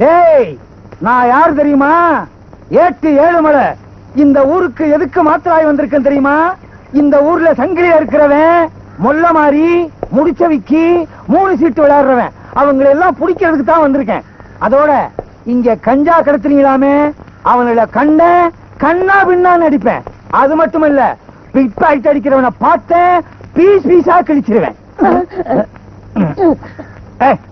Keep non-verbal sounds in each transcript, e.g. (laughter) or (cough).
டேய் நான் யார் தெரியுமா? ஏட்டு ஏழுமலை இந்த ஊருக்கு எதுக்கு மாத்திராய் வந்திருக்கேன் தெரியுமா? இந்த ஊர்ல சங்கிலியா இருக்கிறவன் மொல்ல மாறி முடிச்ச விக்கி மூணு சீட்டு விளையாடுறவன். அவங்களை எல்லாம் பிடிக்கிறதுக்கு தான் வந்திருக்கேன். அதோட இங்க கஞ்சா கடத்துறீங்களாமே? அவங்கள கண்ட கண்ணா பின்னான்னு அடிப்பேன் அது மட்டும் இல்ல பிட் பாக்கெட் அடிக்கிறவனை பார்த்தேன் பீஸ் பீஸா கிழிச்சிருவேன். (laughs)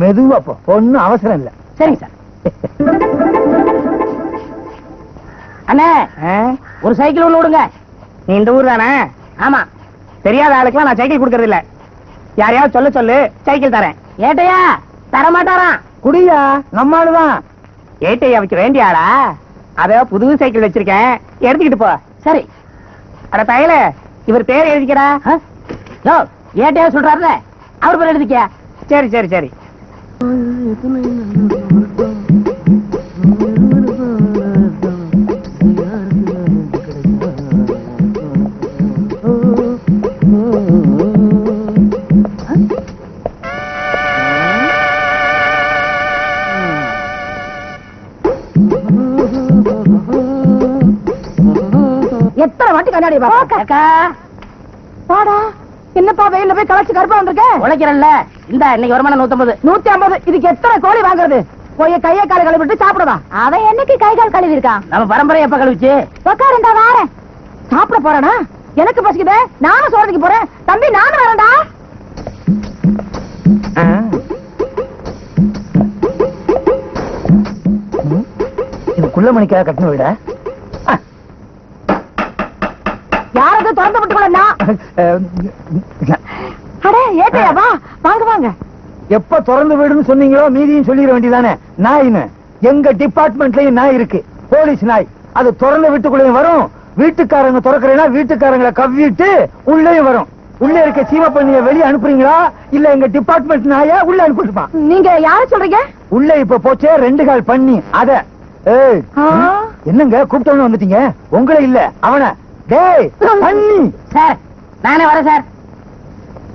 மெதுவா போ. ஒன்னும் அவசரம் இல்ல. சரிங்க சார். அண்ணே? ஒரு சைக்கிள் ஒண்ணு விடுங்க. நீ இந்த ஊர் தானே? ஆமா. தெரியாத ஆளுக்கெல்லாம் நான் சைக்கிள் கொடுக்கறது இல்ல. யாரையாவது சொல்ல சொல்லு சைக்கிள் தரேன். ஏட்டையா? தர மாட்டாராம் குடியா நம்மாளுதான் ஏட்டையாவுக்கு வேண்டிய ஆளா? அத புது சைக்கிள் வச்சிருக்கேன். எடுத்துக்கிட்டு போ. சரி. அட பயல இவர் பேர் எழுதிக்கிறா? ஏட்டையா சொல்றாருல. அவர் பேர் எழுதிக்க. சரி சரி சரி. எத்தனை வாட்டி கண்ணாடி பாக்கா பாடா என்னப்பா வெயில்ல போய் களைச்சு கருப்பா வந்திருக்க? உழைக்கிறல்ல. இந்த இன்னைக்கு வருமானம் நூத்தம்பது. நூத்தி ஐம்பது இதுக்கு எத்தனை கோழி வாங்குறது? போய் கையை காலை கழுவிட்டு சாப்பிடுவா. அவன் என்னைக்கு கை கால் கழுவி இருக்கான் நம்ம பரம்பரை எப்ப கழுவிச்சு? உட்காருண்டா வாரேன். சாப்பிட போறேனா? எனக்கு பசிக்குதே. நானும் சோறதுக்கு போறேன். தம்பி நானும் வரேன்டா. இது குள்ள மணிக்காக கட்டண விட யாரது திறந்து விட்டுக்கொள்ளா அடே ஏட்டையா வா வாங்க வாங்க. எப்ப திறந்து வீடுன்னு சொன்னீங்களோ மீதியும் சொல்லிட வேண்டியதானே நாயின்னு. எங்க டிபார்ட்மெண்ட்லயும் நாய் இருக்கு. போலீஸ் நாய். அது திறந்த வீட்டுக்குள்ளேயும் வரும். வீட்டுக்காரங்க திறக்கிறேன்னா வீட்டுக்காரங்களை கவ்விட்டு உள்ளேயும் வரும். உள்ள இருக்க சீம பண்ணிய வெளியே அனுப்புறீங்களா? இல்ல எங்க டிபார்ட்மெண்ட் நாய உள்ள அனுப்பிட்டுமா? நீங்க யார சொல்றீங்க? உள்ள இப்ப போச்சே ரெண்டு கால் பண்ணி அத? என்னங்க கூப்பிட்டவன வந்துட்டீங்க? உங்களை இல்ல அவன. டேய் பண்ணி. சார் நானே வரேன் சார்.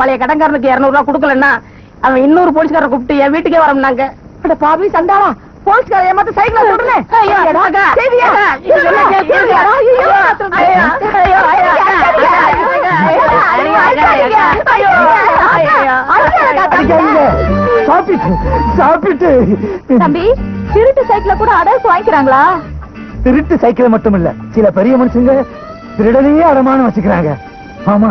பழைய கடன்காரனுக்கு இருநூறு ரூபாய் கொடுக்கலன்னா அவன் இன்னொரு போலீஸ்கார கூப்பிட்டு என் வீட்டுக்கே வரம்னாங்க அட பாவி சண்டாளா போலீஸ்கார ஏமாத்த சைக்கிள் சொல்றேன் சாப்பிட்டு தம்பி திருட்டு சைக்கிள கூட அடகு வாங்கிக்கிறாங்களா திருட்டு சைக்கிள் மட்டும் இல்ல சில பெரிய மனுஷங்க திருடனையே அடமானம் வச்சுக்கிறாங்க ஆமா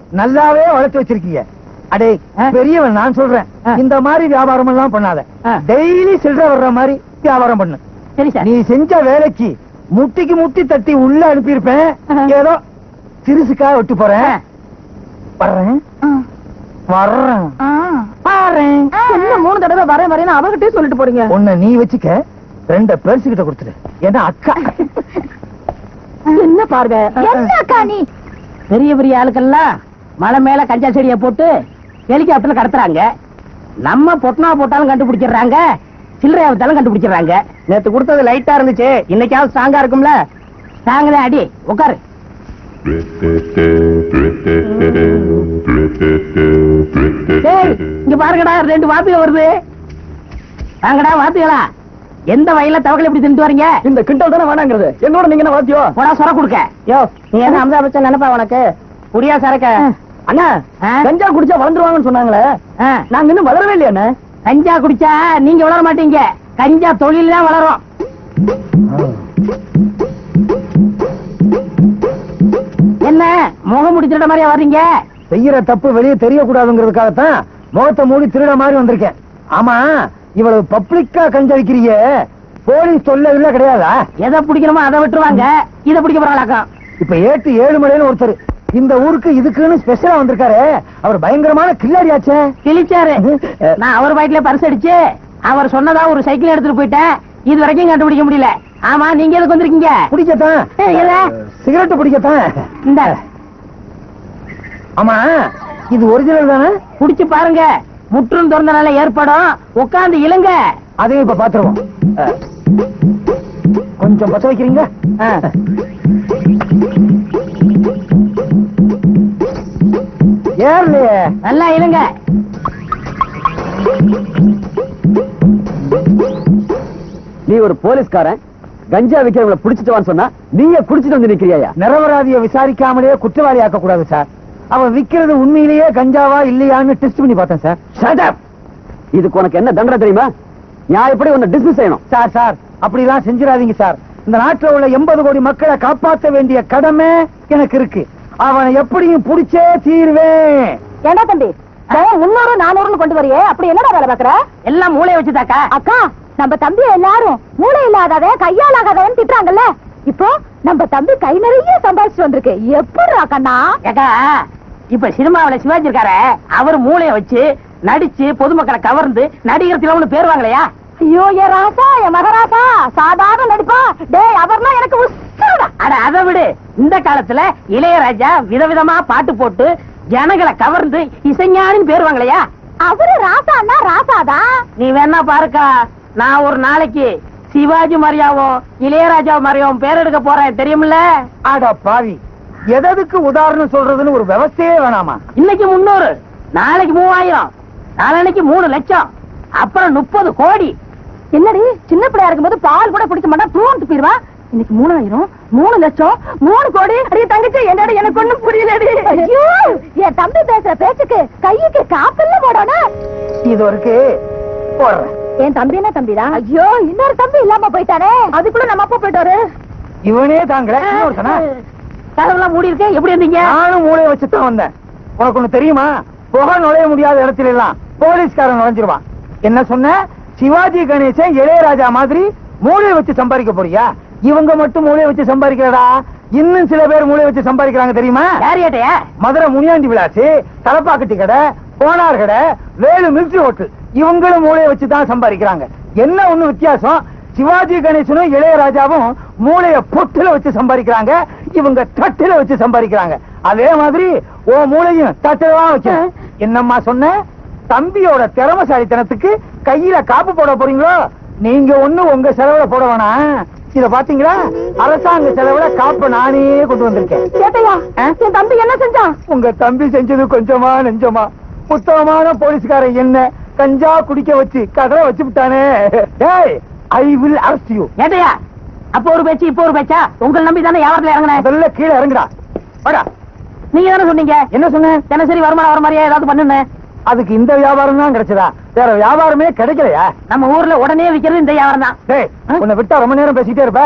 நல்லாவே வளர்த்து வச்சிருக்கீங்க. அடே. பெரியவன் நான் சொல்றேன். இந்த மாதிரி வியாபாரம் எல்லாம் பண்ணாத. டெய்லி சில்லற வர்ற மாதிரி வியாபாரம் பண்ணு. சரி சார். நீ செஞ்ச வேலைக்கு முட்டிக்கு முட்டி தட்டி உள்ள அனுப்பியிருப்பேன். ஏதோ சிறுசுக்காக விட்டு போறேன். வர்றேன். வர்றேன். பாரேன். என்ன மூணு தடவை வரேன் வரேன்னு அவகிட்டே சொல்லிட்டு போறீங்க? உன்னை நீ வச்சுக்க ரெண்ட பெருசு கிட்ட கொடுத்துடு. ஏன்னா அக்கா. என்ன பாருங்க என்ன அக்கா நீ? பெரிய பெரிய ஆளுக்கெல்லாம் மலை மேல கஞ்சா செடியை போட்டு ஹெலிகாப்டர்ல கடத்துறாங்க. நம்ம பொட்டனா போட்டாலும் கண்டுபிடிச்சிடுறாங்க. சில்லறை வித்தாலும் கண்டுபிடிச்சிடுறாங்க. நேத்து கொடுத்தது லைட்டா இருந்துச்சு. இன்னைக்காவது ஸ்ட்ராங்கா இருக்கும்ல? தாங்க அடி. உட்காரு. இங்க பாருங்கடா ரெண்டு வாத்துக வருது. வாங்கடா வாத்துகளா. எந்த வயல்ல தவக்கலை இப்படி தின்ட்டு வரீங்க? இந்த கிண்டல் தானே வேணாங்கிறது. என்னோட நீங்க என்ன வாத்தியோ? போடா சொர கொடுக்க. யோ. நீ என்ன அமிதா பச்சன் நினைப்பா உனக்கு? குடியா சரக்க. அண்ணா? கஞ்சா குடிச்சா வளர்ந்துருவாங்கன்னு சொன்னாங்களே. நாங்க இன்னும் வளரவே இல்லையா கஞ்சா குடிச்சா நீங்க வளர மாட்டீங்க. கஞ்சா தொழில் தான் வளரும். என்ன முகம் முடிச்சிட மாதிரியா வர்றீங்க? செய்யற தப்பு வெளியே தெரியக்கூடாதுங்கிறதுக்காகத்தான் முகத்தை மூடி திருட மாதிரி வந்திருக்கேன். ஆமா இவ்வளவு பப்ளிக்கா கஞ்சடிக்கிறிய போலீஸ் தொல்லை இல்ல கிடையாதா? எதை பிடிக்கணுமோ அதை விட்டுருவாங்க. இதை பிடிக்க போறாங்களாக்கம் இப்ப ஏட்டு ஏழு மலையில ஒருத்தர் இந்த ஊருக்கு இதுக்குன்னு ஸ்பெஷலா வந்திருக்காரு. அவர் பயங்கரமான கில்லாடியாச்சே கிழிச்சாரு. நான் அவர் பாய்க்குல பரிசு அடிச்சு அவர் சொன்னதா ஒரு சைக்கிள் எடுத்துட்டு போயிட்டேன். இது வரைக்கும் கண்டுபிடிக்க முடியல. ஆமா நீங்க எதுக்கு வந்திருக்கீங்க? பிடிக்கத்தான்? சிகரெட் பிடிக்கத்தான் இந்த. ஆமா இது ஒரிஜினல் தானே? குடிச்சு பாருங்க. முற்றும் திறந்தனால ஏற்படும். உட்கார்ந்து இழுங்க. அதையும் இப்ப பாத்துருவோம். கொஞ்சம் பத்த வைக்கிறீங்க ஏறலையே நல்லா இழுங்க நீ ஒரு போலீஸ்காரன். கஞ்சா விக்கிறவங்கள புடிச்சிட்டு சொன்னா நீயே குடிச்சிட்டு வந்து நிக்கிறியா நிரபராதிய விசாரிக்காமலே குற்றவாளி ஆக்க கூடாது சார். அவன் விக்கிறது உண்மையிலேயே கஞ்சாவா இல்லையான்னு டெஸ்ட் பண்ணி பார்த்தேன் சார். Up! இதுக்கு உனக்கு என்ன தண்டனை தெரியுமா? நியாயப்படி உன்னை டிஸ்மிஸ் செய்யணும். சார் சார் அப்படிலாம் செஞ்சிடாதீங்க சார். இந்த நாட்டுல உள்ள எண்பது கோடி மக்களை காப்பாற்ற வேண்டிய கடமை எனக்கு இருக்கு. அவனை எப்படியும் புடிச்சே தீருவேன். ஏண்டா தம்பி? முன்னூறு நானூறுன்னு கொண்டு வரையே. அப்படி என்னடா வேலை பாக்குற எல்லாம் மூளைய வச்சுதாக்கா. அக்கா நம்ம தம்பி எல்லாரும் மூளை இல்லாதவன் கையால் ஆகாதவன் திட்டுறாங்கல்ல? இப்போ நம்ம தம்பி கை நிறைய சம்பாதிச்சு வந்திருக்கு. எப்படி கண்ணா? ஏக்கா இப்ப சினிமாவுல சிவாஜி இருக்காரு அவர் மூளைய வச்சு நடிச்சு பொதுமக்களை கவர்ந்து நடிகர் திலவனு பேர் வாங்கலையா ஐயோ என் ராசா என் மகராசா சாதாரண நடிப்பா. டேய் அவர்னா எனக்கு உசுருடா அட அதை விடு. இந்த காலத்துல இளையராஜா விதவிதமா பாட்டு போட்டு ஜனங்களை கவர்ந்து இசைஞானின்னு பேர் வாங்கலையா? அவரு ராசான்னா ராசாதான் நீ வேணா பாருக்கா. நான் ஒரு நாளைக்கு சிவாஜி மாதிரியாவும் இளையராஜா மாதிரியாவும் பேர் எடுக்க போறேன். தெரியுமில்ல? ஆடா பாவி. எதற்கு உதாரணம் சொல்றதுன்னு ஒரு விவசாயே வேணாமா? இன்னைக்கு முன்னூறு நாளைக்கு மூவாயிரம் நாளைக்கு மூணு லட்சம் அப்புறம் முப்பது கோடி. என்னடி சின்ன பிள்ளையா இருக்கும்போது பால் கூட குடிக்க மாட்டான் தூண்டு போயிருவான் இன்னைக்கு மூணாயிரம் மூணு லட்சம் மூணு கோடி. அடியே தங்கச்சி என்னோட எனக்கு ஒண்ணும் புரியலடி ஐயோ! என் தம்பி பேசுற பேச்சுக்கு கையுக்கு காப்பல்ல போடணும். இது இருக்கு போடுறேன். என் தம்பி என்ன தம்பிதான் ஐயோ! இன்னொரு தம்பி இல்லாம போயிட்டானே. அதுக்குள்ள நம்ம அப்பா போயிட்டாரு. இவனே இன்னொருத்தனா கதவுலாம் மூடி இருக்கு எப்படி இருந்தீங்க? நானும் மூளைய வச்சுதான் வந்தேன். உனக்கு ஒண்ணு தெரியுமா? புகை நுழைய முடியாத இடத்துல எல்லாம் போலீஸ்காரன் நுழைஞ்சிருவான். என்ன சொன்ன? சிவாஜி கணேசன் இளையராஜா மாதிரி மூளைய வச்சு சம்பாதிக்க போறியா? இவங்க மட்டும் மூளைய வச்சு சம்பாதிக்கிறடா இன்னும் சில பேர் மூளைய வச்சு சம்பாதிக்கிறாங்க தெரியுமா? மதுரை முனியாண்டி விலாசு தலப்பாக்கட்டி கடை போனார் கடை வேலு மில்ட்ரி ஹோட்டல். இவங்களும் மூளைய வச்சு தான் சம்பாதிக்கிறாங்க. என்ன ஒண்ணு வித்தியாசம்? சிவாஜி கணேசனும் இளையராஜாவும் மூளைய பொட்டுல வச்சு சம்பாதிக்கிறாங்க. இவங்க தட்டுல வச்சு சம்பாதிக்கிறாங்க. அதே மாதிரி ஓ மூளையும் தட்டுல தான் வச்சு. என்னம்மா சொன்ன? தம்பியோட திறமசாலித்தனத்துக்கு கையில காப்பு போட போறீங்களோ? நீங்க ஒண்ணு உங்க செலவுல போட வேணாம். இத பாத்தீங்களா? அரசாங்க செலவுல காப்ப நானே கொண்டு வந்திருக்கேன். கேட்டையா? என் தம்பி என்ன செஞ்சான் உங்க தம்பி செஞ்சது கொஞ்சமா நெஞ்சமா. புத்தகமான போலீஸ்காரன் என்ன கஞ்சா குடிக்க வச்சு கதவை வச்சு விட்டானே. ஏய் ஐ வில் அரஸ்ட் யூ ஏட்டையா அப்போ ஒரு பேச்சு இப்போ ஒரு பேச்சா? உங்களை நம்பி தானே வியாபாரத்துல இறங்கினேன் முதல்ல கீழே இறங்குடா. வாடா. நீங்க தானே சொன்னீங்க? என்ன சொன்னேன் தினசரி வருமானம் வர மாதிரியா ஏதாவது பண்ணுன்னு? அதுக்கு இந்த வியாபாரம் தான் கிடைச்சதா? வேற வியாபாரமே கிடைக்கலையா? நம்ம ஊர்ல உடனே விக்கிறது இந்த வியாபாரம் தான் உன்னை விட்டா ரொம்ப நேரம் பேசிட்டே இருப்ப.